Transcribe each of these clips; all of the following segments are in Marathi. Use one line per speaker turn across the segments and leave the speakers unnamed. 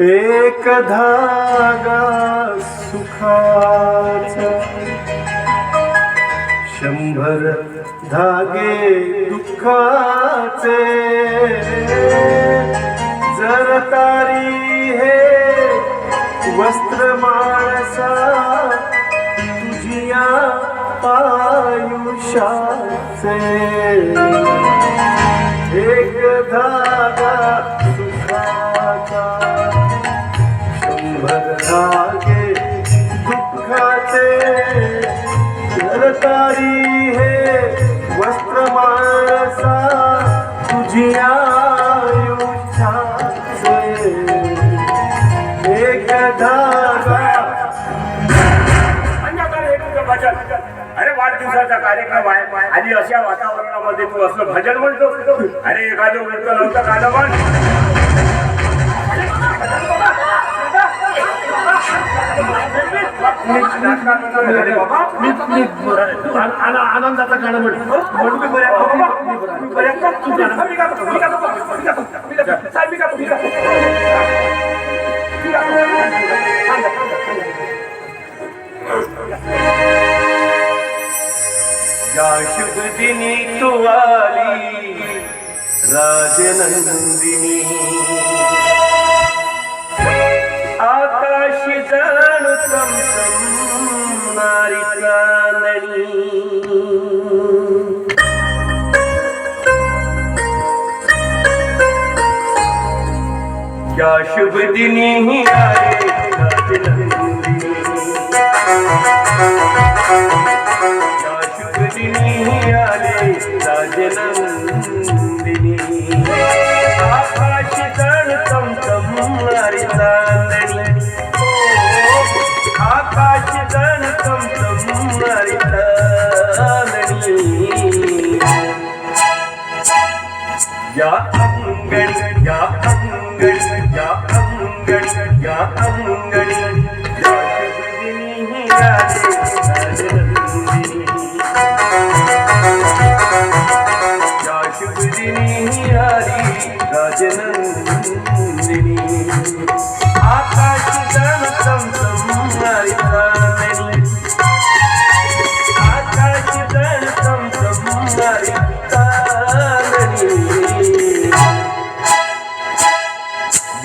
एक धागा सुखाचा. शंभर धागे दुःखाचे. जर तारी हे वस्त्र माणसा तुझिया आयुष्याचे एक धागा सुखाचा. शंभर धागे दुःखाचे जलतारी हे वस्त्र माणसा तुझी आयुष्याचे एक धागा
अरे वाढदिवसाचा कार्यक्रम आहे. आणि अशा वातावरणामध्ये तू असलं भजन म्हणतो. अरे एखादं म्हणतो नव्हतं गाणं म्हण
आनंदाचा गाणं म्हणून मी बऱ्या मी तू गाणं
मी गातो, मी गातो, मी गातो, मी गातो. साहेब, मी गातो. मी गातो.
या शुभ दिनी तू आली राजनंदिनी जाणू चमचम नारी चांदणी या शुभ दिनी ही आले शुभ दिनी आले राजनंदिनी. अंगणी या अंगणी या अंगणी या अंगणी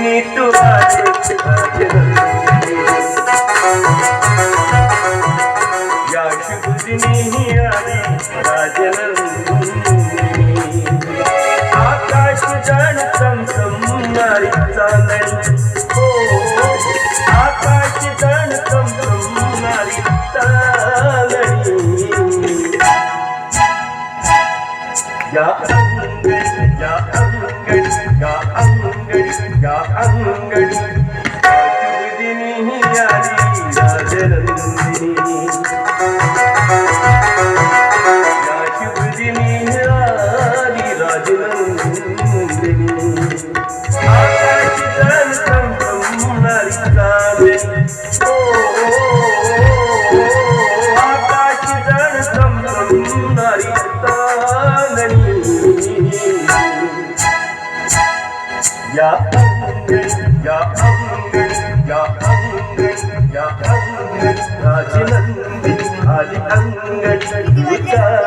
तू या शुभ आली राजनंदिनी आकाश जण चमचम चांदणी हो आकाश जण चमचम चांदणी या अंगणी या अंगणी राजनंदी आली अंगण